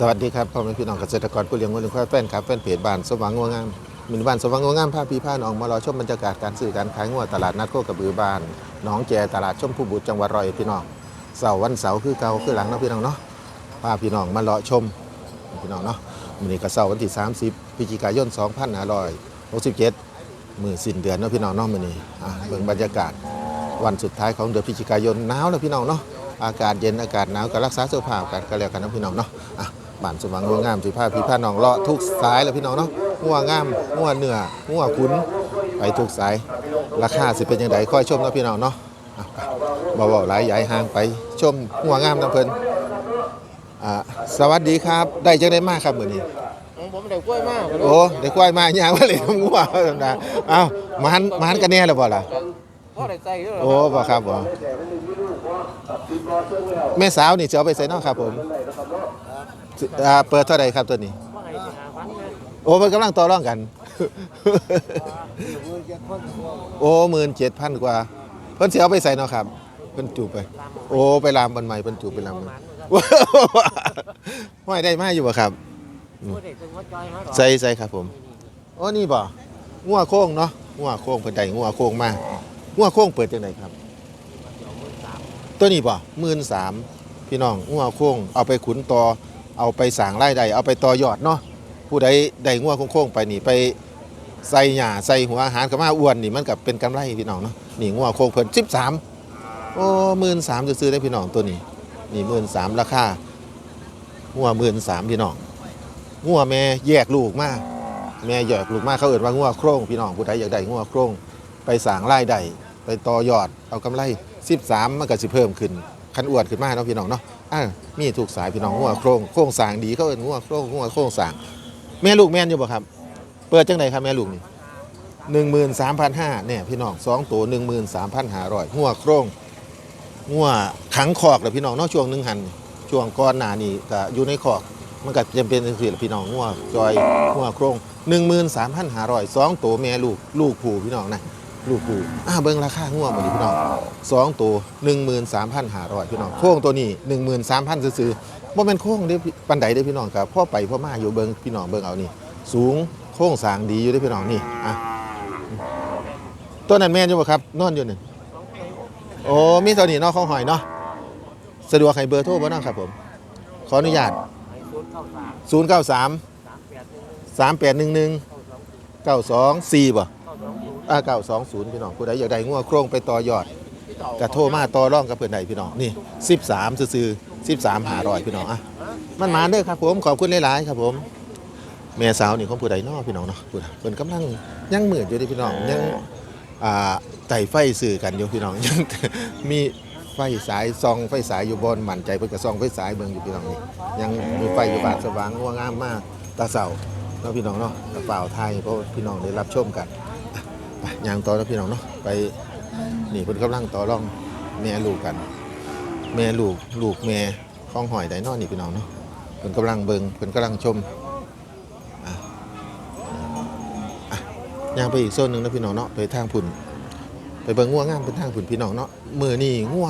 สวัสดีครับพ่อแม่พี่น้องเกษตรกรผู้เลี้ยงวัวเลี้ยงควายแฟนครับแฟนเพจบ้านสว่างงัวงามมินบ้านสว่างงัวงามพาพี่พาน้องมารอชมบรรยากาศการซื้อการขายงัวตลาดนัดโคกระบือบ้านหนองแจตลาดชมพูบุตรจังหวัดร้อยพี่น้องเสาร์วันเสาร์คือเก่าคือหลังเนาะพี่น้องเนาะพาพี่น้องมารอชมพี่น้องเนาะมื้อนี้ก็เสาร์วันที่ 30พฤศจิกายน2567มื้อสิ้นเดือนเนาะพี่น้องเนาะมื้อนี้อะเบิ่งบรรยากาศวันสุดท้ายของเดือนพฤศจิกายนหนาวแล้วพี่น้องเนาะอากาศเย็นอากาศหนาวก็รักษาสุขภาพกันก็แล้วกันนะพี่น้องเนาะอะ บ้านสว่างงัวงามสิพาพี่พาน้องเลาะทุกสายแล้วพี่น้องเนาะงัวงามงัวเนื้องัวขุนไปทุกสาย ราคาสิเป็นยังไงค่อยชมนะพี่น้องเนาะอะไปบ่ๆหลายใหญ่ห่างไปชมงัวงามน้ำเพิ่นอ่าสวัสดีครับ ได้จังได้มากครับมื้อนี้ผมเด็กกล้วยมากโอ้ได้ควายมาย่างมาเลยงัวธรรมดาเอ้ามันมันกันแน่แล้วบ่ล่ะพ่อได้ใจด้วยโอ้บ่ครับบ่แม่สาวนี่จะเอาไปใส่เนอกครับผม อ่าเปิดเท่าไหร่ครับตัวนี้ ว่าไงจะหาพันเงินโอ้มันกำลังต่อรองกัน โอ้หมื่นเจ็ดพันกว่า เพิ่นสิเอาไปใส่เนาะครับ เพิ่นจูบไป โอ้ไปลามบันใหม่เพิ่นจูบไปลามมันห้อยได้มาอยู่บ่ครับพ่อเด็กเป็นหัวใจมาใส่ใส่ครับผมโอ้นี่บ่งัวโค้งเนาะงัวโค้งเพิ่นได้งัวโค้งมางัวโค้งเปิดจังไดครับ ตัวนี้ป่ะหมื่นสามพี่น้องงัวโค้งเอาไปขุนต่อ เอาไปสางไรายได้เอาไปต่อยอดเนาะผู้ใดได้งัวโค้งๆไปนี่ไปใส่หญ้าใส่หัวอาหารกับมาอ้วนนี่มันกับเป็นกำไรพี่น้องเนาะนี่งัวโค้งเพิ่นสิบสามโอ้หมื่นสามจะซื้อได้พี่น้องตัวนี้ นี่หมื่นสามราคางัวหมื่นสามพี่น้องงัวแม่แยกลูกมาแม่แยกลูกมาเขาเอ่นว่างัวโครงพี่น้องผู้ใดอยากได้งัวโครงไปสางไรายได้ไปต่อยอดเอากำไร13มันก็สิเพิ่มขึ้นคันอ้วนขึ้นมากเนาะพี่น้องเนาะ อ่ามีถูกสายพี่น้องงัวโครงโครงสางดีเขาเอิ้นงัวโครงงัวโครงสางแม่ลูกแม่นอยู่บ่ครับ เปิดจังไดครับแม่ลูกนี่13,500เนี่ยพี่น้องสองตัว13,500งันห้าร้อยหัวโครงงัวขังคอกแล้วพี่น้องนาะช่วงหนึ่งหันช่วงก่อนหนานี้ก็อยู่ในคอกมันก็จำเป็นจังซี่ล่ะพี่น้องงัวจอยงัวโครง13,500สองตัวแม่ลูกลูกผู้พี่น้องนะ ลูกผู้อ่าเบิ่งราคางัวบ่ดิพี่น้องสองตัวหนึ่งหมื่นสามพันห้าร้อยพี่น้องโค้งตัวนี้หนึ่งหมื่นสามพันซื้อๆบ่แม่นโค้งเด้อพี่ปันไดเด้อพี่น้องครับพ่อไปพ่อมาอยู่เบิ่งพี่น้องเบิ่งเอานี่สูงโค้งสร้างดีอยู่เด้อพี่น้องนี่อะตัวนั้นแม่นอยู่บ่ครับ นอนอยู่นี่โอ้มีตัวนี้เนาะของหอยเนาะสะดวกให้เบอร์โทรบ่เนาะครับผม ขออนุญาตไอ้ศูนย์เก้าสาม093สาม แปดหนึ่ง381เก้าสอง924บ่เก้าสองศูนย์พี่น้องผู้ใดอยากได้งัวโครงไปต่อยอดกระโทรมาต่อร่องกับเพื่อนใดพี่น้องนี่13ซื้อๆ13หารอยพี่น้องอะมันมาเด้อครับผมขอบคุณหลายๆครับผมแม่สาวนี่ของผู้ใดนาะพี่น้องเนาะผู้ใดเพิ่นกำลังยังเหมือนอยู่ด้อพี่น้องยังอ่าไต่ไฟสื่อกันอยู่พี่น้องยังมีไฟสายซองไฟสายอยู่บนหมั่นใจเพิ่นก็ซองไฟสายเบิ่งอยู่พี่น้องนี่ยังมีไฟอยู่บาดสว่างงัวงามมากตาเสาเนาะพี่น้องเนาะกระเป๋าไทยเพราะพี่น้องได้รับชมกัน ไปยางต่อแล้วพี่น้องเนาะไปนี่เพิ่นกำลังต่อรองแม่ลูกกัน แม่ลูกลูกแม่ของหอยไดนอนนี่พี่น้องเนาะเพิ่นกำลังเบิงเพิ่นกำลังชมอะอะยางไปอีกโซนหนึ่งนะพี่น้องเนาะไปทางพุ่นไปเบิ่งงัวงงามเป็นทางพุ่นพี่น้องเนาะมือนี่งัว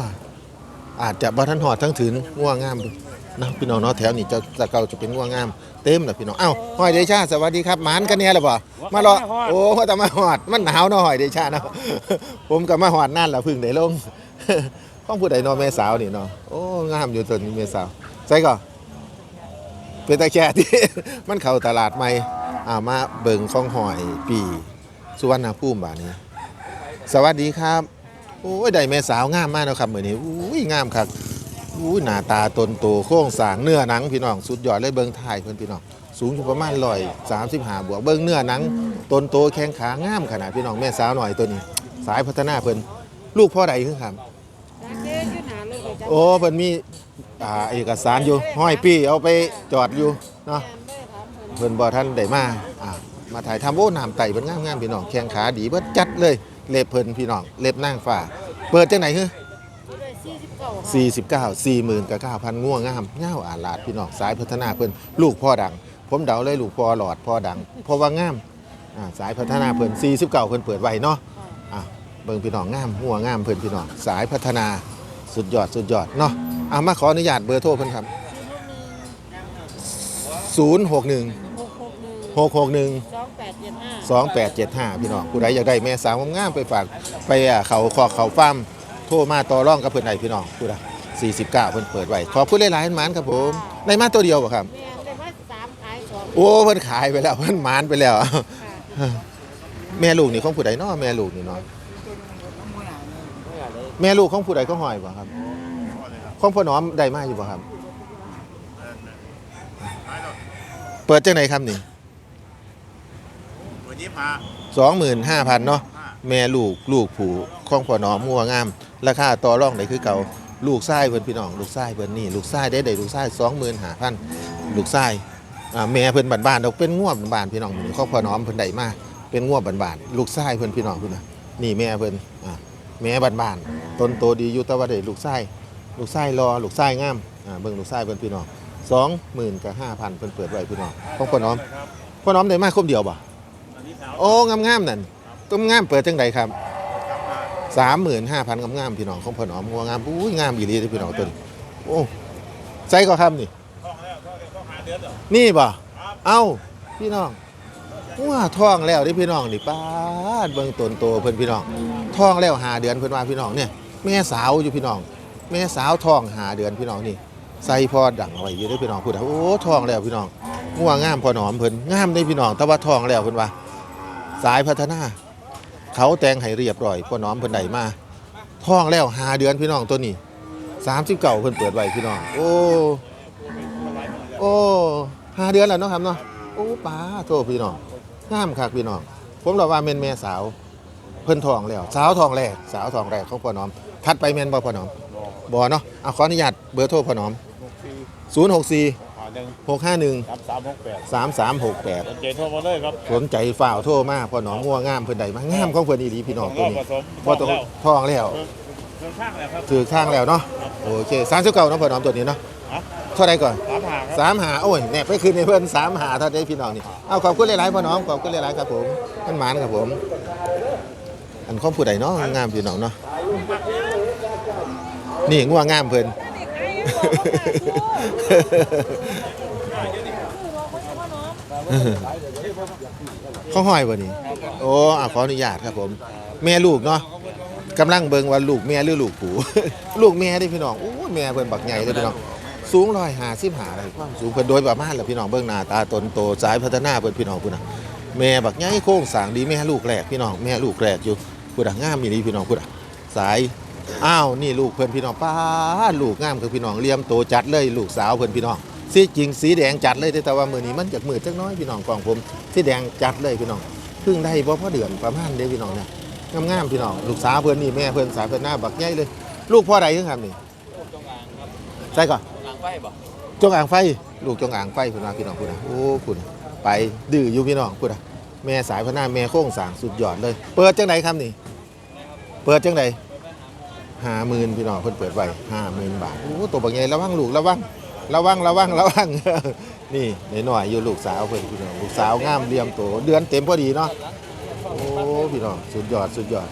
อาจจะบ่ทันหอดทั้งถึงงัวงาม นะพี่น้องเนาะแถวนี้จะจะเก่าจะเป็นงัวงามเต็มเลยพี่น้องเอ้าหอยเดชาสวัสดีครับหมานกันแน่หรือเปล่ามารอโอ้ว่าแต่มาหอดมันหนาวเนาะหอยเดชาเนาะผมกับมาหอดนั่นแหละพึ่งได้ลงข้องผู้ใดเนอแม่สาวนี่เนาะโอ้งามอยู่ตัวนี้แม่สาวใส่ก่อนเป็นตาแค่ที่มันเข้าตลาดใหม่อ่ามาเบิ่งข้องหอยปีสุวรรณภูมิบาดนี้ สวัสดีครับโอ้ยได้แม่สาวงามมากเนาะครับมื้อนี้อุ้ยงามครับ อุ้ยหน้าตาตนโตโครงสางเนื้อหนังพี่น้องสุดยอดเลยเบิ่งถ่ายเพิ่นพี่น้องสูงอยู่ประมาณ135บวกเบิ่งเนื้อหนังตนโตแข้งขางามขนาดพี่น้องแม่สาวหน่อยตัวนี้ สายพัฒนาเพิ่นลูกพ่อใดคือครับโอ้เพิ่นมีอ่าเอกสารอยู่ห้อยปี้เอาไปจอดอยู่เนาะเพิ่นบ่ทันได้มาอ่ามาถ่ายทำโอ้น้ำไต่เพิ่นงามๆพี่น้องแข้งขาดีเบิดจัดเลยเล็บเพิ่นพี่น้องเล็บนางฟ้าเปิดจังไหนคือ 49 40,000กับ9,000ง่วงงามเงาอาลาดพี่น้องสายพัฒนาเพิ่นลูกพ่อดัง ผมเดาเลยลูกพ่อหลอดพ่อดัง เพราะว่างามอ่าสายพัฒนาเพิ่น49เพิ่นเปิดไว้เนาะอ่าเบิ่งพี่น้องงามหัวงามเพิ่นพี่น้องสายพัฒนาสุดยอดสุดยอดเนาะเอามาขออนุญาตเบอร์โทรเพิ่นครับ0 8 1 1 9 9 5 5 5ศูนย์หกหนึ่งหกหกหนึ่งสองแปดเจ็ดห้าพี่น้องผู้ใดอยากได้แม่สาวงามๆไปฝากไปอะเขาคอเขาฟาร์ม โทรมาต่อร่องกับเพื่อนใดพี่น้องผู้ใดสี่สิบเก้าเพิ่นเปิดไว้ขอบคุณหลายๆหมานครับผมในมาตัวเดียวบ่ครับ แม่ได้มาสามขายสองโอ้เพิ่นขายไปแล้วเพิ่นหมานไปแล้ว ค่ะแม่ลูกนี่ของผู้ใดเนาะแม่ลูกนี่เนาะแม่ลูกของผู้ใดก็หอยบ่ครับของพ่อน้อมได้มาอยู่บ่ครับ เปิดจังไหนครับนี่วันนี้พาสองหมื่นห้าพันเนาะแม่ลูกลูกผูของพ่อน้อมงัวงาม ราคาต่อรองได้คือเก่าลูกไส้เพิ่นพี่น้องลูกไส้เพิ่นนี่ลูกไส้ได้ได้ลูกไส้สองหมื่นห้าพันลูกไส้แม่เพิ่นบ้านๆดอกเป็นงัวบ้านๆพี่น้องนี่ของพ่อน้อมเพิ่นได้มาเป็นงัวบ้านๆลูกไส้เพิ่นพี่น้องเพิ่นน่ะนี่แม่เพิ่นอ่าแม่บ้านๆต้นโตดีอยู่แต่ว่าได้ลูกไส้ลูกไส้รอลูกไส้งามเบิ่งลูกไส้เพิ่นพี่น้องสองหมื่นกับห้าพันเพิ่นเปิดไว้พี่น้องของพ่อน้อมพ่อน้อมได้มาครบเดียวบ่โอ้งามๆนั่นต้มงามเปิดจังไดครับ สามหมื่นห้าพันงามๆพี่น้องของพ่อหนอมงัวงามอุ้ยงามอีหลีเลยพี่น้องตัวนี้โอ้ใส่ก็ครับนี่ท้องแล้วท้องแล้วท้องหาเดือนเหรอนี่บ่เอ้าพี่น้องว่าท้องแล้วเดิพี่น้องนี่ป้าดเบิ่งตนโตเพิ่นพี่น้องท้องแล้วหาเดือนเพิ่นว่าพี่น้องเนี่ยแม่สาวอยู่พี่น้อง แม่สาวท้องหาเดือนพี่น้องนี่ใส่พอดังเอาไว้อยู่เด้อพี่น้องพูดว่าโอ้ท้องแล้วพี่น้องงัวงามพอหนอมเพิ่นงามได้พี่น้องแต่ว่าท้องแล้วเพิ่นว่า สายพัฒนา เขาแต่งให้เรียบร้อยพ่อน้อมเพิ่นได้มาท้องแล้วหาเดือนพี่น้องตัวนี้39เก่าเพิ่นเปิดไว้พี่น้องโอ้โอ้หาเดือนแล้วเนาะครับเนาะโอ้ป้าโทษพี่น้องงามคักพี่น้องผมเราว่าแม่นแม่สาว เพิ่นทองแล้ว สาวทองแรกสาวทองแรกของพ่อน้อมถัดไปแม่นบ่พ่อน้อมบ่เนาะเอาขออนุญาตเบอร์โทรพ่อน้อม หกสี่064หาหนึ่ง651สามสามหกแปด3368สนใจโทรมาเลยครับสนใจฝ่าวโทรมาพ่อน้อมงัวงามเพิ่นได้มางามของเพิ่นอีหลีพี่น้องตัวนี้ผสมว่าตัวแล้วท้องแล้วเครื่องข้างแล้วครับถือข้างแล้วเนาะโอเคสามสิบเก้าเนาะพ่อน้อมตัวนี้เนาะฮะเท่าไรก่อนสามหาครับสามหาโอ้ยเนี่ยไปคืนในเพื่อนสามหาเท่าได้พี่น้องนี่เอาขอบคุณหลายๆพ่อน้องขอบคุณหลายๆครับผมท่านหมานครับผม อันข้อมผู้ใดเนาะงามพี่น้องเนาะนี่ง่วงงามเพิ่น เขาห้อยบ่นี่โอ้อะขออนุญาตครับผม แม่ลูกเนาะกำลังเบิ่งว่าลูกแม่หรือลูกผูลูกแม่ได้พี่น้องโอ้แม่เพิ่นบักใหญ่เลยพี่น้องสูงร้อยหาสิบหาอะไรความสูงเพิ่นโดยประมาณแหละพี่น้องเบิ่งหน้าตาตนโตสายพัฒนาเพิ่นพี่น้องพุ่นน่ะแม่บักใหญ่โค้งสางดีแม่ลูกแรกพี่น้องแม่ลูกแรกอยู่พุ่นน่ะงามอีหลีพี่น้องพุ่นน่ะสายอ้าวนี่ลูกเพิ่นพี่น้องป้าลูกงามคือพี่น้องเลี้ยมโตจัดเลยลูกสาวเพิ่นพี่น้อง สีจริงสีแดงจัดเลยแต่ว่ามือนี้มันจากมืดจักน้อยพี่น้องกองผมสีแดงจัดเลยพี่น้องเพิ่งได้บ่พอเดือนประมาณเด้พี่น้องเนี่ยงามๆพี่น้องลูกสาวเพิ่อนนี่แม่เพิ่อนสายพัฒนหน้าบักใหญ่เลย ลูกพ่อใดคือครับนี่ใช่ก่อนจงอ่างไฟ ลูกจงอ่างไฟพุ่นนะพี่น้องพุ่นะโอ้พุ่นน่ะไปดื้ออยู่พี่น้องพุ่นะแม่สายพน้าแม่โค้งสางสุดยอดเลย เปิดจังไดครับนี่ เปิดจังไดห้าหมื่นพี่น้องเพิ่นเปิดไว้ห้าหมื่นบาทโอ้ตัวบักใหญ่ระวังลูกระวัง ระวังระวังระวัง นี่หน่อยๆอยู่ลูกสาวเพิ่นพี่น้องลูกสาวงามเรียมโตเดือนเต็มพอดีเนาะโอ้พี่น้องสุดยอดสุดยอด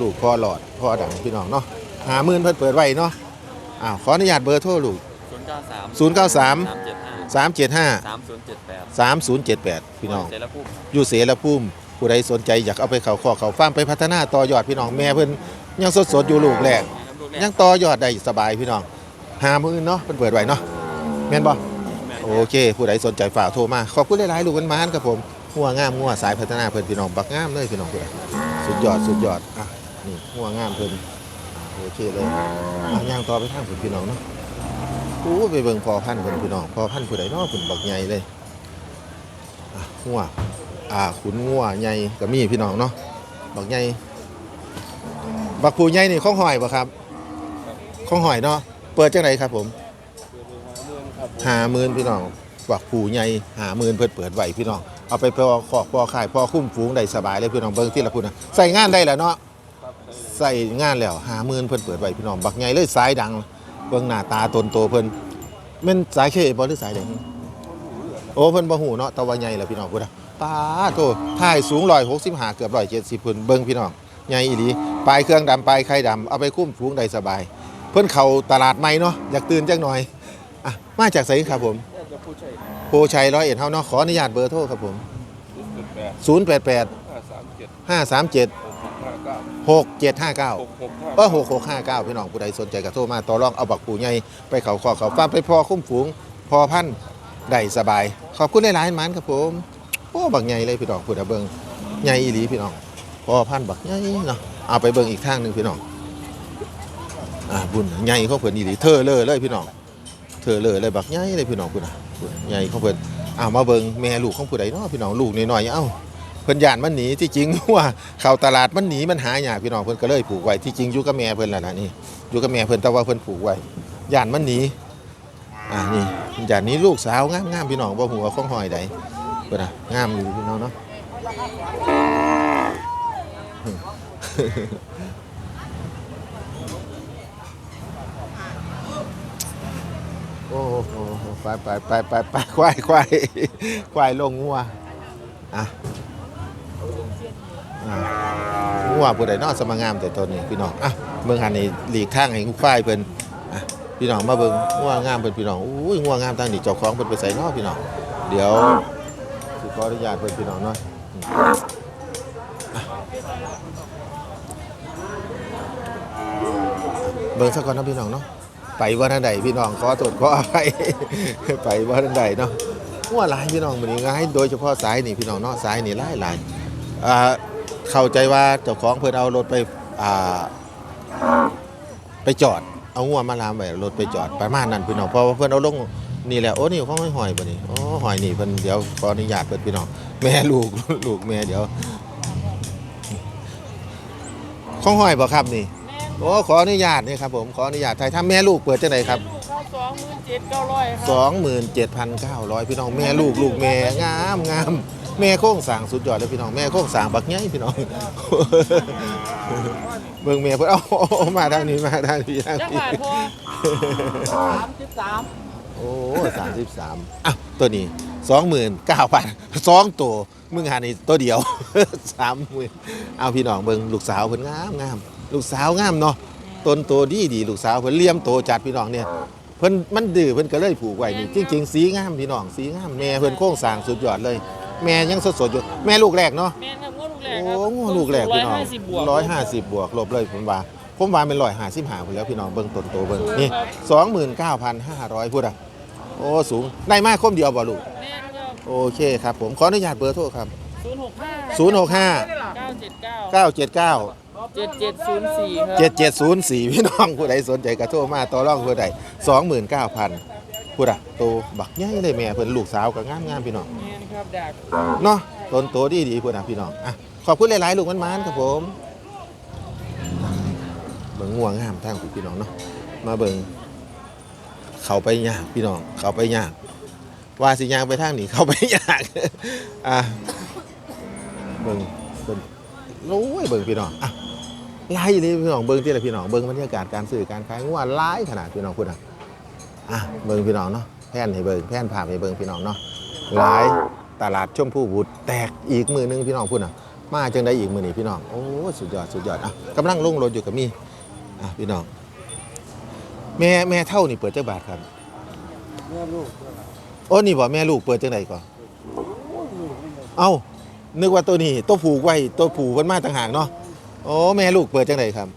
ลูกพ่อหลอดพ่อดังพี่น้องเนาะห้าหมื่นเพิ่นเปิดไว้เนาะอ้าวขออนุญาตเบอร์โทรลูกศูนย์เก้าสาม093สามเจ็ดห้า375สามศูนย์เจ็ดแปด3078 พี่น้องเสร็จแล้วพูดอยู่เสรภูมิผู้ใดสนใจอยากเอาไปเขาขอเขาฟาร์มไปพัฒนาต่อยอดพี่น้องแม่เพิ่นยังสดสดๆอยู่ลูกแรกลูกแรกยังต่อยอดได้สบายพี่น้อง หามือเนาะเพิ่นเปิดไว้เนาะแม่นบ่แม่นโอเค ผู้ใดสนใจฝากโทรมา ขอบคุณหลายๆลูกมันมานครับผมงัวงามงัวสายพัฒนาเพิ่นพี่น้องบักงามเลยพี่น้องผู้ใดสุดยอดสุดยอดอะนี่งัวงามเพิ่นโอเคเลยอะย่างต่อไปทางเพิ่นพี่น้องเนาะโอ้ไปเบิ่งพอพันธุ์เพิ่นพี่น้องพอพันธุ์ผู้ใดเนาะเพิ่นบักใหญ่เลยอะงัวอ่าขุนงัวใหญ่ก็มีพี่น้องเนาะบักใหญ่บักผูใหญ่นี่ข้องหอยป่ะครับข้องหอยเนาะ เปิดจังไหนครับผมหาหมื่นพี่น้องบักผูใหญ่หาหมื่นเพิ่นเปิดไหวพี่น้องเอาไปพอขอกพอขายพอคุ้มฝูงได้สบายเลยพี่น้องเบิ่งที่ละพุ่นนะใส่งานได้แล้วเนาะใส่งานแล้วหาหมื่นเพิ่นเปิดไหวพี่น้องบักใหญ่เลยสายดังเบิ่งหน้าตาตนโตเพิ่นแม่นสายเคบ่หรือสายแดงโอ้เพิ่นบ่หูเนาะแตะวันใหญ่แหละพี่น้องพุ่นนะปาโตถ่ายสูงร้อยหกสิบห้าเกือบร้อยเจ็ดสิบเพิ่นเบิ้งพี่น้องใหญ่อีหลีปลายเครื่องดำปลายไข่ดำเอาไปคุ้มฟูงได้สบาย เพิ่อนเขาตลาดใหม่เนาะอยากตื่นจักหน่อยอะมาจากไสครับผมผผู้ชัยโพชัยร้อยเอ็ดเฮาเนาะขออนุญาตเบอร์โทรครับผมศูนย์แปด088ห้าสามเจ็ด537หกห้าเก้า6759หกหกห้าก็หกหกห้าเก้าพี่น้องผู้ใดสนใจก็โทรมาต่อรองเอาบักปูใหญ่ไปเขาคอเขาฟ้าร์มไปพอคุ้มฝูง พอพันธุ์ได้สบาย ขอบคุณหลายๆหมันครับผม โอ้บักใหญ่เลยพี่น้องผู้ใดเบิ่งใหญ่อีหลีพี่น้องพอพันธุ์บักใหญ่เนาะเอาไปเบิ่งอีกทางหนึ่งพี่น้อง อ่าบุญใหญ่เขาเพิ่นอีหลีเธอเลยเลยพี่น้องเธอเลยเลยบักใหญ่เลยพี่น้องพุ่นน่ะใหญ่เขาเพิ่นอ้าวมาเบิ่งแม่ลูกของผู้ใดเนาะพี่น้องลูกน้อยๆเอ้าเพิ่นย่านมันหนีที่จริงว่าเข้าตลาดมันหนีมันหายากพี่น้องเพิ่นก็เลยผูกไว้ที่จริงอยู่กับแม่เพิ่นล่ะนะนี่อยู่กับแม่เพิ่นแต่ว่าเพิ่นผูกไว้ย่านมันหนีอ่านี่ย่านนี้ลูกสาวงามๆพี่น้องบ่หัวของหอยใดเพิ่นน่ะงามอยู่พี่น้องเนาะ โอ้โหไปไปไปไปไปควายควายควายลงงัวอะงัวผู้ใดนอสมางามแต่ตัวนี้พี่น้องอะเมืองหันนี่หลีกทางให้ควายเพิ่นอะพี่น้องมาเบิ่งงัวงามเพิ่นพี่น้องอุ้ยงัวงามทางนี้เจ้าของเพิ่นไปใส่นอพี่น้องเดี๋ยวสิขออนุญาตเพิ่นพี่น้องเนาะอืมอะเบิ่งซะก่อนนะพี่น้องเนาะ ไปว่าทางใดพี่น้องขอโทษขออภัยไปว่าทางใดเนาะงัวหลายพี่น้องมื้อนี้ง่ายโดยเฉพาะสายนี่พี่น้องเนาะสายนี่หลายหลายอ่าเข้าใจว่าเจ้าของเพิ่นเอารถไปอ่าไปจอด เอางัวมาลามไว้รถไปจอดประมาณนั้นพี่น้องเพราะว่าเพิ่นเอาลงนี่แหละโอ้นี่เขาไม่หอยบ่นี่โอ้หอยนี่เพิ่นเดี๋ยวขออนุญาตเพิ่นพี่น้องแม่ลูกลูกแม่เดี๋ยวของหอยบ่ครับนี่ โอ้ขออนุญาตนี่ครับผมขออนุญาตไทยถ้าแม่ลูกเปิดจังไดครับลูกเขาสองหมื่นเจ็ดเก้าร้อยครับสองหมื่นเจ็ดพันเก้าร้อยพี่น้องแม่ลูกลูกแม่งามงามแม่โค้งสร้างสุดยอดเลยพี่น้องแม่โค้งสร้างบักใหญ่พี่น้องเบิ่งแม่เพิ่นเอาเอามาทางนี้มาทางนี้ทางจักนี้บาทพอสามสิบสามโอ้สามสิบสามอะตัวนี้สองหมื่นเก้าพันสองตัวมึงหานี่ตัวเดียวสามหมื่นเอาพี่น้องเบิ่งลูกสาวเพิ่นงามงาม ลูกสาวงามเนาะตนโตดีดีลูกสาวเพิ่นเลี้ยมโตจัดพี่น้องเนี่ยเพิ่นมันดื้อเพิ่นก็เลยผูกไว้นี่จริงๆสีงามพี่น้องสีงามแม่เพิ่นโค้งสร้างสุดยอดเลย แม่ยังสดๆอยู่แม่ลูกแรกเนาะแม่ลูกแรกโอ้งวลูกแรกพี่น้องร้อยห้าสิบบวกลบเลยผมว่าผมว่าเป็นร้อยหาสิบหาพุ่นแล้วพี่น้องเบิ่งตนโตเบิ่งนี่สองหมื่นเก้าพันห้าร้อยพุ่นอะโอ้สูงได้มากคมเดียวบ่ลูกโอเคครับผมขออนุญาตเบอร์โทรครับ065 065 979 979 เก้าเจ็ดเก้าเก้าเจ็ดเก้าเจ็ดเจ็ดศูนย์สี่ครับ เจ็ดเจ็ดศูนย์สี่พี่น้องผู้ใดสนใจกระโทรมาต่อรองผู้ใดสองหมื่นเก้าพันพูดอะโตบักใหญ่เลยแม่เพิ่นลูกสาวก็งามงามๆพี่น้องแม่นครับดัก เนาะต้นโตดีดีพูดอะพี่น้องอะขอบคุณหลายๆลูกมันมันๆครับผมเบิ่งง่วงงามทางพี่น้องเนาะมาเบิ่งเขาไปยากพี่น้องเขาไปยาก ว่าสิยางไปทางนี้เขาไปยากอะเบิ่งเบิ่ง โอ้ยเบิ่งพี่น้องอะ ไล่เลยพี่น้องเบิ่งที่ละพี่น้องเบิ่งบรรยากาศการซื้อการขายงัวไล่ขนาดพี่น้องพูดอะอะเบิ่งพี่น้องเนาะแพนให้เบิ่งแพนภาพให้เบิ่งพี่น้องเนาะหลายตลาดชมพู่บุตรแตกอีกมือหนึงพี่น้องพูดอะมาจังได้อีกมือนี้พี่น้องโอ้สุดยอดสุดยอดอะกำลังลงรถอยู่กับมีอะพี่น้อง แม่แม่เท่านี่เปิดเจ้าบาทครับโอ้นี่บ่แม่ลูกเปิดจังไดก่อนเอ้านึกว่าตัวนี้ตัวผูกไว้ตัวผูกกันมาต่างหากเนาะ โอ้แม่ลูกเปิดจังไดครับ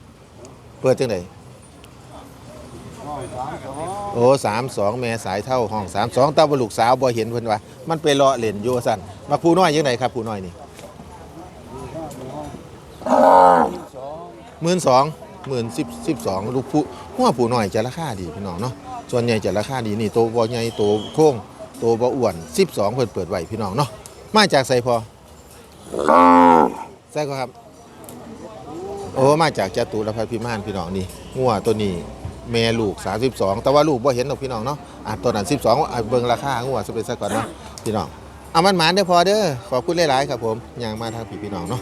เปิดจังไดโอ้สามสองแม่สายเท่าห้องสามสองตาบลูกสาวบ่เห็นเพิ่นว่า มันไปเลาะเล่นอยู่สั่นมาผู้น้อยยังไงครับผู้น้อยนี่หมื่นสองหมื่นสิบสิบสองลูกผู้หัวผู้น้อยจะราคาดีพี่น้องเนาะส่วนใหญ่จะราคาดีนี่ตัวบ่ใหญ่ตัวโค้งตัวบ่อ้วน12เพิ่นเปิดไว้พี่น้องเนาะมาจากไสพอใช่ก็ครับ โอ้มาจากจตุรพัฒพิมานพี่น้องนี่งัวตัวนี้แม่ลูก 32 แต่ว่าลูกบ่เห็นหรอกพี่น้องเนาะอะตัวนั้น 12อะเบิ่งราคางัวซะเป็นซะก่อนเนาะพี่น้องเอามันหมานเด้อพอเด้อขอบคุณหลายๆครับผมย่างมาทางพี่พี่น้องเนาะ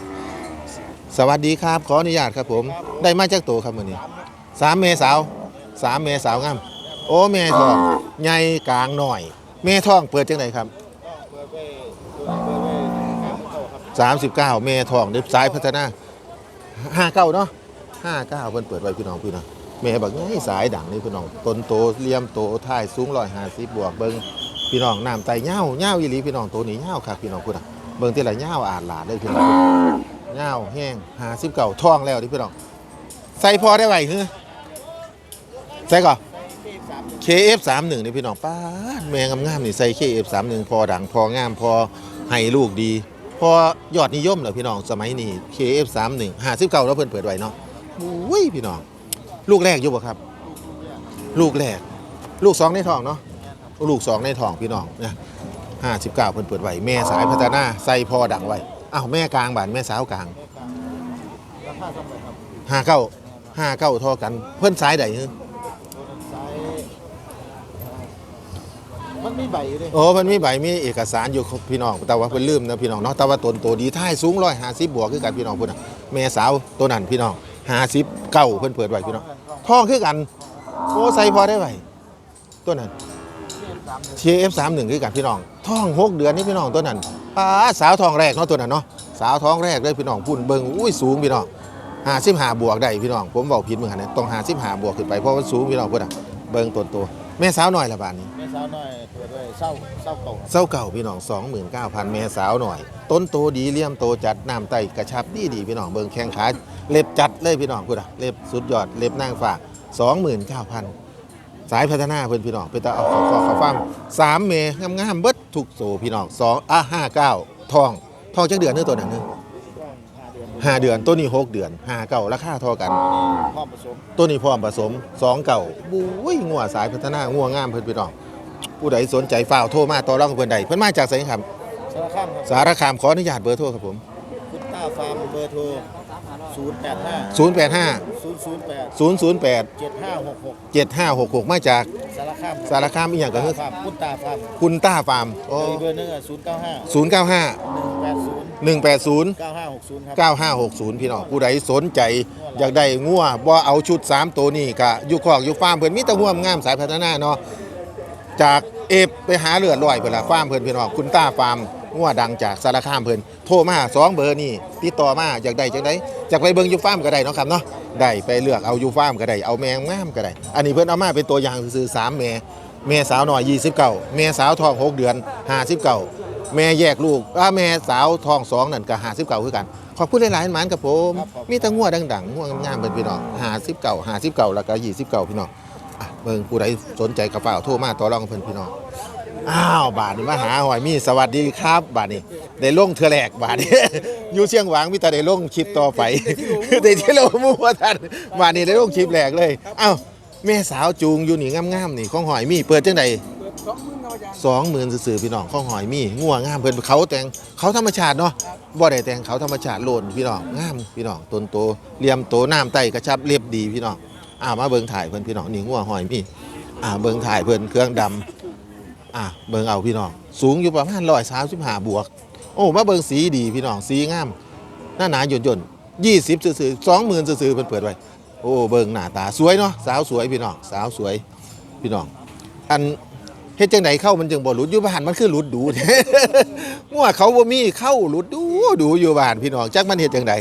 สวัสดีครับขออนุญาตครับผม ได้มาจากโตครับมื้อนี้สามเมษาวสามเมษาวงามโอ้แม่ทองใหญ่กลางหน่อยแม่ทองเปิดจังไหนครับ39 แม่ทองเด็บสายพัฒนา 59เก้าเนาะ59เก้าเพิ่นเปิดไว้พี่น้องพี่น้องแม่บักใหญ่สายดังนี่พี่น้องต้นโตเลี่ยมโตท้ายสูง150บบวกเบิ่งพี่น้องน้ำไตเง่าเง่าอีหลีพี่น้องตัวนี้เง่าครับพี่น้องคุณอะเบิ่งที่ละเง่าอ่านหลาดเลยพี่น้องเง่าแห้งห้าสิบเก่าท่องแล้วดิพี่น้องใส่พอได้ไหวคือใส่ก่อน KF31 นี่พี่น้องป้าแมงงามๆนี่ใส่ KF31 พอดังพองามพอให้ลูกดี พอยอดนิยมเหรอพี่น้องสมัยนี้ KF31 59แล้วเพิ่นเปิดไว้เนาะอุ้ยพี่น้อง ลูกแรกอยู่บ่ครับ ลูกแรก ลูกสองในท้องเนาะลูกสองในท้องพี่น้องเนี่ย59เพิ่นเปิดไว้แม่สายพัฒนาใส่พอดังไว้อ้าวแม่กลางบ้านแม่สาวกลางราคาเท่าไหร่ครับห้าเก้าห้าเก้าท่ากันเพิ่นสายใดฮึไซส์ มันมีใบอยู่ด้วยโอ้มันมีใบมีเอกสารอยู่พี่น้องแต่ว่าเพิ่นลืมนะพี่น้องเนาะแต่ว่าตนโตดีท้ายสูงร้อยห้าสิบบวกคือกันพี่น้องพุ่นน่ะแม่สาวตัวนั้นพี่น้องห้าสิบเก้าเพิ่นเปิดไว้พี่น้องทองคือกันโอ้ใส่พอได้ไหวตัวนั้น TF 3 1 คือกันพี่น้องท้องหกเดือนนี่พี่น้องตัวนั้นป้าสาวท้องแรกเนาะตัวนั้นเนาะสาวท้องแรกเลยพี่น้องพุ่นเบิ่งอุ้ยสูงพี่น้องห้าสิบห้าบวกได้พี่น้องผมบอกผิดเหมือนกันนะต้องห้าสิบห้าบวกขึ้นไปเพราะมันสูงพี่น้องพุ่นอะเบิ่งตัวตัว แม่สาวหน่อยละบาทนี้แม่สาวน้อยเปิดไว้เศร้าเศร้าเก่าเศร้าเก่าพี่น้อง29,000แม่สาวหน่อย ต้นโตดีเลี่ยมโตจัดน้ำไตกระชับดีดีพี่น้องเบิ่งแข้งขาเล็บจัดเลยพี่น้องพูดอะเล็บสุดยอดเล็บนางฝาก29,000สายพัฒนาเพิ่นพี่น้องเป็นตาเอาเขาเขาเขาฟังสามเมงามๆเบิดถูกโซพี่น้องสองอะห้าเก้าทองทองจักเดือนเนื้อตัวนั้นเนื้อช่วง ห้าเดือนห้าเดือนตัวนี้หกเดือนห้าเก้าราคาเทอกัน พร้อมผสมตัวนี้พร้อมผสมสองเก่าบุ้ยงัวสายพัฒนางัวงามเพิ่นพี่น้องผู้ใดสนใจฝ้าวโทรมาต่อรองกับเพิ่นใดเพิ่นมาจากไสครับ สารคามครับสารคามขออนุญาตเบอร์โทรครับผม คุณต้าฟาร์มเบอร์โทร 0 8 5 085 0 0 8 008 7 5 6 6 7566 มาจากสารคามสารคามอีหยังก็คือฟาร์มคุณต้าฟาร์มคุณต้าฟาร์มโอ้อีกเบอร์หนึงอะ0 9 5 095 1 8 0 180 9 5 6 0ครับ 9560 พี่น้องผู้ใดสนใจอยากได้งัวบ่เอาชุด 3 ตัวนี้ก็อยู่คอกอยู่ฟาร์มเพิ่นมีแต่งัวงามสายพัฒนาเนาะจากเอฟไปหาเลือดลอยเพิ่นละฟาร์มเพิ่นพี่น้องคุณต้าฟาร์มงัวดังจากสารคามเพิ่นโทรมาสองเบอร์นี่ติดต่อมาอยากได้จังไดอยากไปเบิ่งอยู่ฟาร์มก็ได้เนาะครับเนาะได้ไปเลือกเอาอยู่ฟาร์มก็ได้เอาแมงงามก็ได้ อันนี้เพิ่นเอามาเป็นตัวอย่างซื่อๆสามแม่แม่สาวหน่อย29แม่สาวท้องหกเดือน59 แม่แยกลูกอ่าแม่สาวทองสองนั่นก็หาสิบเก่าคือกัน ขอบคุณหลายๆหมานกับผม ครับขอบคุณมีแต่งัวดังๆงัวงามๆเป็นพี่น้องหาสิบเก่าหาสิบเก่าแล้วก็ยี่สิบเก่าพี่น้องอะเบิ่งผู้ใดสนใจกระเป๋าโทรมาต่อรองกับเพิ่นพี่น้อง อ้าวบาทนี้มาหาหอยมีสวัสดีครับ บาทนี้ได้ลงเทือแหลกบาทนี้อยู่เชียงหวางมีแต่ได้ลงคลิปต่อไป ได้ที่เรามู่ว่าท่านบาทนี้ได้ลงคลิปแหลกเลยอ้าวแม่สาวจูงอยู่นี่งามๆนี่ของหอยมีเปิดจังใด สองหมื่นสื่อๆพี่น้องข้องหอยมีงัวงามเพิ่นเขาแต่งเขาธรรมชาติเนาะบ่ได้แต่งเขาธรรมชาติโลนพี่น้องงามพี่น้องต้นโตเหลี่ยมโตน้ำไตกระชับเรียบดีพี่น้องอ่ามาเบิ่งถ่ายเพิ่นพี่น้องนี่งัวหอยมีอ่าเบิ่งถ่ายเพิ่นเครื่องดำอ่าเบิ่งเอาพี่น้องสูงอยู่ประมาณ135บวก โอ้มาเบิ่งสีดีพี่น้องสีงาม หน้าหนาหย่นหย่นยี่สิบสื่อๆสองหมื่นสื่อๆเพิ่นเปิดไว้โอ้เบิ่งหน้าตาสวยเนาะสาวสวยพี่น้องสาวสวยพี่น้องอัน เฮ็ดจังไดเข้ามันจึงบ่หลุดอยู่บ้านมันคือหลุดดูมั่วเขาบ่มีเข้าหลุดดูดูอยู่บ้านพี่น้องจักมันเฮ็ดจังได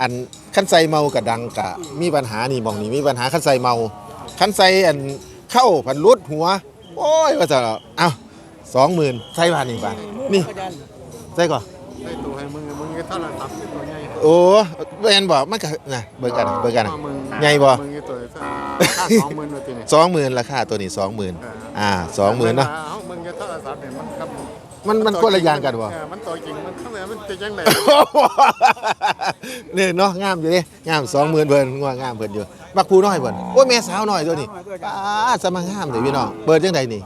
อันคันใส่เมากะดังกะมีปัญหานี่หมองนี่มีปัญหาคันใส่เมาคันใส่อันเข้าพันหลุดหัว โอ้ยว่าจะเอ้า20,000ใส่บ้านนี่บ้านนี่ใส่ก่อนให้ตัวให้มึงมึงก็เท่าไหร่ครับตัวใหญ่โอ้แม่นบ่มันก็น่ะเบิ่งกันเบิ่งกันน่ะ มึงใหญ่บ่ มึงตัวค่าสองหมื่นตัวนี้20,000ราคาตัวนี้20,000อ่า20,000เนาะมึงจะเท่าไหร่ครับเนี่ยมันครับมันมันคนละอย่างกันบ่เออมันตัวจริงมันข้างในมันจะยังไงเนี่ยเนาะงามอยู่เด้งามสองหมื่นเพิ่นงัวงามเพิ่นอยู่บักผู้น้อยเพิ่นโอ้ยแม่สาวน้อยตัวนี้ป้าสมังงามเลยพี่น้องเปิดจังใดนี่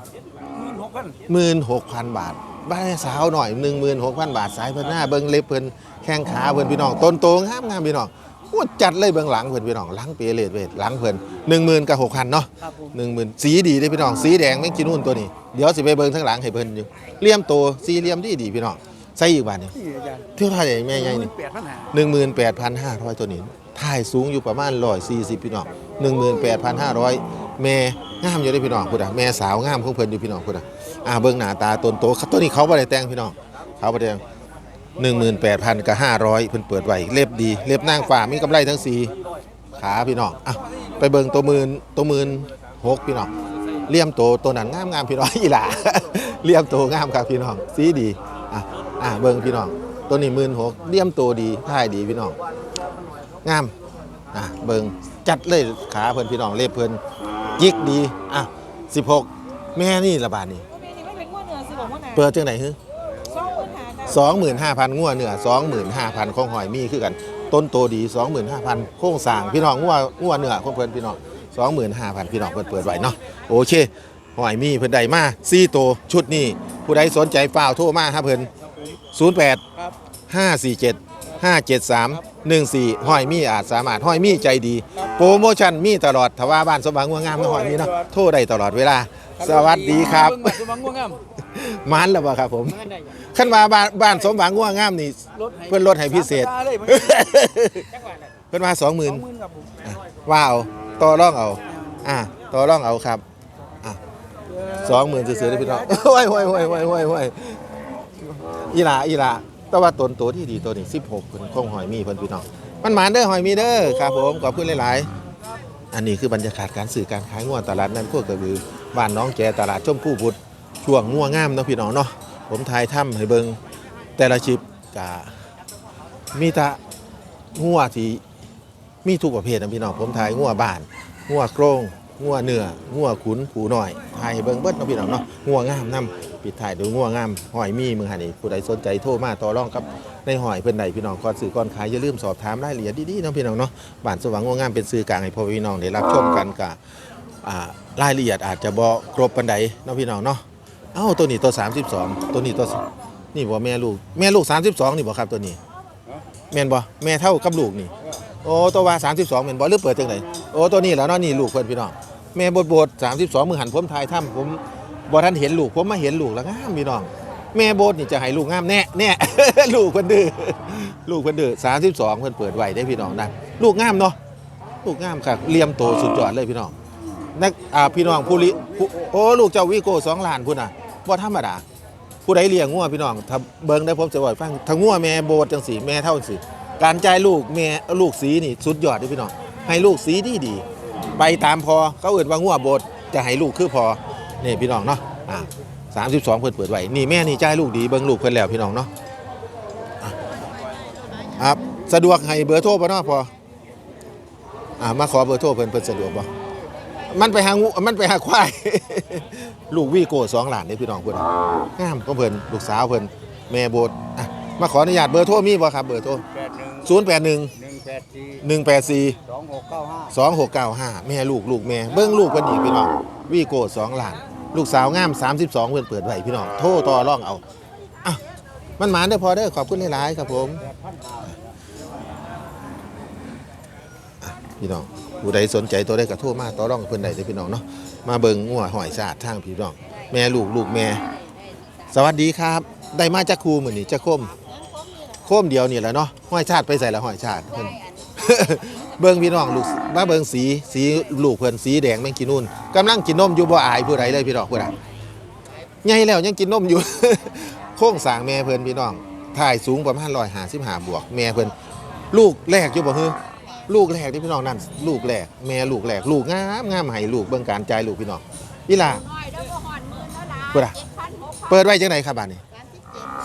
หมื่นหกพันบาทบ้านแม่สาวหน่อยหนึ่งหมื่นหกพันบาทสายเพิ่นหน้าเบิ่งเล็บเพิ่นแข้งขาเพิ่นพี่น้องต้นโตงามงามพี่น้อง โอ้จัดเลยเบิ่งหลังเพิ่นพี่น้องหลังเปเลดเวทหลังเพิ่นหนึ่งหมื่นกับหกพันเนาะครับผมหนึ่งหมื่นสีดีเด้พี่น้องสีแดงแม่งกินนู่นตัวนี้เดี๋ยวสิไปเบิ่งทั้งหลังให้เพิ่นอยู่เหลี่ยมโตสีเหลี่ยมดีดีพี่น้องใส่อีกบาทนี่ที่อาจารย์เท่าไหร่แม่ใหญ่นี่ แปดพันหาหนึ่งหมื่นแปดพันห้าร้อยตัวนี้ถ่ายสูงอยู่ประมาณร้อยสี่สิบพี่น้องหนึ่งหมื่นแปดพันห้าร้อยแม่งามอยู่ได้อพี่น้องพุทธะแม่สาวงามของเพิ่นอยู่พี่น้องพุทธะอ่าเบิ่งหน้าตาตนโตตัวนี้เขาบ่ได้แต่งพี่น้องเขาบ่ได้แต่ง หนึ่งหมื่นแปดพันกับห้าร้อยเพิ่นเปิดไว้เล็บดี เล็บนางฟ้ามีกำไรทั้งสี่ขาพี่น้องอะไปเบิ่งตัวหมื่นตัวหมื่นหกพี่น้องเลี่ยมโตตัวนั้นงามงามพี่น้องอีหล่าเลี่ยมโตงามครับพี่น้องสีดีอะอะเบิ่งพี่น้องตัวนี้หมื่นหกเลี่ยมโตดีท่ายดีพี่น้องงามอะเบิ่งจัดเลยขาเพิ่นพี่น้องเล็บเพิ่นยิกดีอะ16แม่นี่ละบาทนี่ก็มีนี่ไม่เป็นง้อเหนือสิบอกว่าไหนเปิดจังไหนฮึ 25,000งัวเนื้อ25,000ของหอยมีคือกัน ต้นโตดี 25,000โครงสร้างพี่น้องงัวงัวเนื้อของเพิ่นพี่น้อง25,000พี่น้องเพิ่นเปิดไว้เนาะโอเคหอยมีเพิ่นได้มา4โตชุดนี้ผู้ใดสนใจฝ้าวโทรมาครับเพิ่น08 547 573 14หอยมีอาจสามารถหอยมีใจดี โปรโมชั่นมีตลอดถ้าว่าบ้านสมบังงัวงามก็หอยมีเนาะโทรได้ตลอดเวลา สวัสดีครับเงบัตรสมังง่วงงาม มันแล้วบ่ครับผมมันได้ขั้นมาบ้านบ้านสมหวังงัวงามนี่รถให้เพิ่นลดให้พิเศษสามตาเลยมันจักบาทน่ะเพิ่นมาสองหมื่นสองหมื่นครับผมว่าเอาต่อร่องเอา อ่าต่อร่องเอาครับอะสองหมื่นซื้อๆได้พี่น้องโอ้ยโอ้ยโอ้ยโอ้ยโอ้ยโอ้ยอีหลาอีหลาแต่ว่าตนตัวที่ดีตัวนี้สิบหกเพิ่นคงหอยมีเพิ่นพี่น้องมันหมานเด้อหอยมีเด้อครับผมขอบคุณหลาย ๆ อันนี้คือบรรยากาศการสื่อการขายงัวตลาดนั้นพวกกระบือบ้านน้องแจตลาดชมพู่บุตร ช่วงงัวงามนะพี่น้องเนาะผมทายถ้ำให้เบิงแต่ละชิปกะมีตะงัวที่มีทุกประเภทนะพี่น้องผมทายงัวบ้านงัวโครงงัวเนื้องัวขุนผูหน่อยทายให้เบิงเบิดนะพี่น้องเนาะงัวงามนํปิดท้ายด้วยงัวงามหอยมีมือหันนี่ผู้ใดสนใจโทรมาต่อรองกับในหอยเพิ่อนใดพี่น้องก่อนซื้อก่อนขายอย่าลืมสอบถามรายละเอียดดีๆนะพี่น้องเนาะบ้านสว่างงัวงามเป็นสื่อกลางให้พ่อพี่น้องได้รับชมกันกะอ่ารายละเอียดอาจจะบ่ครบปานใดเนะพี่น้องเนาะ เอ้าตัวนี้ตัว 32 ตัวนี้ตัวนี่บ่แม่ลูกแม่ลูก 32 นี่บ่ครับตัวนี้แม่นบ่แม่เท่ากับลูกนี่โอ้ตัวว่า 32แม่นบ่หรือเปิดจังไดโอ้ตัวนี้แหล้วเนาะนี่ลูกเพิ่นพี่น้องแม่บดบด32มือหันผมถ่ายถ้ำผมบ่ทันเห็นลูกผมมาเห็นลูกแล้วงามพี่น้อง แม่โบดนี่จะให้ลูกงามแน่แน่ลูกเพิ่นดื้อลูกเพิ่นดื้อ32เพิ่นเปิดไว้ได้พี่น้องนะลูกงามเนาะลูกงามครับเลี่ยมโตสุดยอดเลยพี่น้อง นักอ่าพี่น้องผู้ลิผู้โอ้ลูกเจ้าวิโก้สองล้านพุ่นน่ะบ่ธรรมดาผู้ใดเลี้ยงงัวพี่น้องถ้าเบิ่งได้ผมจะบอกฟังถ้างัวแม่โบดจังสีแม่เท่าจังสีการจ่ายลูกแม่ลูกสีนี่สุดยอดเด้อพี่น้องให้ลูกสีดีดีไปตามพอเขาเอื่นว่างัวโบดจะให้ลูกคือพอนี่พี่น้องเนาะอ่า32เพิ่นเปิดไว้นี่แม่นี่จ่ายลูกดีเบิ่งลูกเพิ่นแล้วพี่น้องเนาะครับสะดวกให้เบอร์โทรบ่เนาะพออ่ามาขอเบอร์โทรเพิ่นเพิ่นสะดวกบ่ มันไปหางูมันไปหาควาย ลูกวีโก้สองหลานนี่พี่น้องเพิ่นงามของเพิ่นลูกสาวเพิ่นแม่โบดอะมาขออนุญาตเบอร์โทรมีบ่ครับเบอร์โทรแปดหนึ่ง081หนึ่งแปดสี่184สองหกเก้าห้า 2695 แม่ลูกลูกแม่เบิ่งลูกเพิ่นอีกพี่น้องวีโก้สองหลาน ลูกสาวงาม 32 เพิ่นเปิดไว้พี่น้องโทรต่อรองเอาอะมันหมานเด้อพอเด้อขอบคุณหลายๆครับผมอะพี่น้อง ผู้ใดสนใจตัวใดก็โทรมาต่อรองกับเพิ่อนได้เด้อพี่น้องเนาะมาเบิ่งงัวหอยสะอาดทางพี่น้อง แม่ลูกลูกแม่ สวัสดีครับ ได้มาจากครูเหมือนี้จะคมโคมเดียวนี่แหละเนาะห้อยชาติไปใส่ละห้อยชาติเพิ่น เบิ่งพี่น้องลูกมาเบิ่งสีสีลูกเพิ่นสีแดงแม่งกินนู่นกำลังกินนมอยู่บ่อายผู้ใดเลยพี่น้องผู้ใดใหญ่แล้วยังกินนมอยู่ โค้งสร้างแม่เพิ่นพี่น้องถ่ายสูงประมาณ155บวก แม่เพิ่นลูกแรกอยู่บ่ฮือ ลูกแรกที่พี่น้องนั่นลูกแรกแม่ลูกแรกลูกงามงามให้ลูกเบิ่งการจ่ายลูกพี่น้องอีหล่าน้อยแล้วก็หอนหมื่นแล้วล่ะเปิดอะเจ็ดพันหกพันเปิดไว้จังไดครับบ้านนี้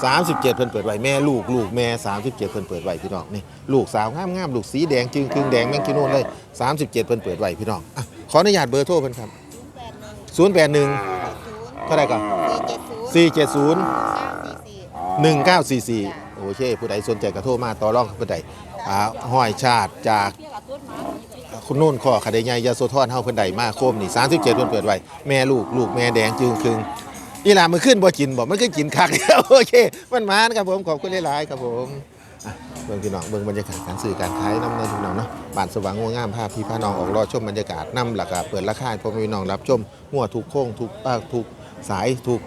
สามสิบเจ็ด37เพิ่นเปิดไว้แม่ลูกลูกแม่37เพิ่นเปิดไว้พี่น้องนี่ลูกสาวงามงามลูกสีแดงจึงครึ่งแดงแมงกินนู่นเลย37เพิ่นเปิดไว้พี่น้องอะขออนุญาตเบอร์โทรเพิ่นครับศูนย์แปดหนึ่ง081เท่าไหร่ก่อนสี่เจ็ดศูนย์470เก้าสี่สี่1944 โอเคผู้ใดสนใจก็โทรมาต่อรองผู้ใดอ่าห้อยชาติจากคุณนุ่นข้อคดใหญ่ยาโซทอนเฮาเพิ่นได้มาโคมนี่37เพิ่นเปิดไว้แม่ลูกลูกแม่แดงจึงครึงอีหลามันขึ้นบ่กินบ่มันก็กินคักโอเค มันมานครับผมขอบคุณหลายๆครับผมเบิ่งพี่น้องเบิ่งบรรยากาศการซื้อการขายนำในพี่น้องเนาะบ้านสว่างงัวงามพาพพี่พาน้องออกรอชมบรรยากาศนำหลักเปิดราคาให้พ่อแม่พี่น้องรับชมงัวทุกโค้งทุกอ่าทุกสายทุก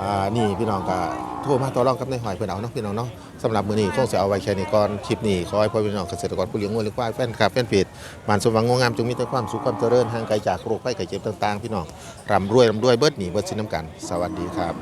อ่านี่พี่น้องก็โทรมาต่อรองกับในหอยเพื่อนเอาเนาะพี่น้องเนาะสำหรับมื้อนี้คงจะเอาไว้แค่นี้ก่อนคลิปนี้ขอให้พ่อพี่น้องเกษตรกรผู้เลี้ยงงัวหรือควายแฟนคลับแฟนเพจมันสมหวังงงงามจงมีแต่ความสุขความเจริญห่างไกลจากโรคภัยไข้เจ็บต่างๆ พี่น้องร่ำรวยร่ำรวยเบิดหนีเบิดสินน้ำกัน สวัสดีครับ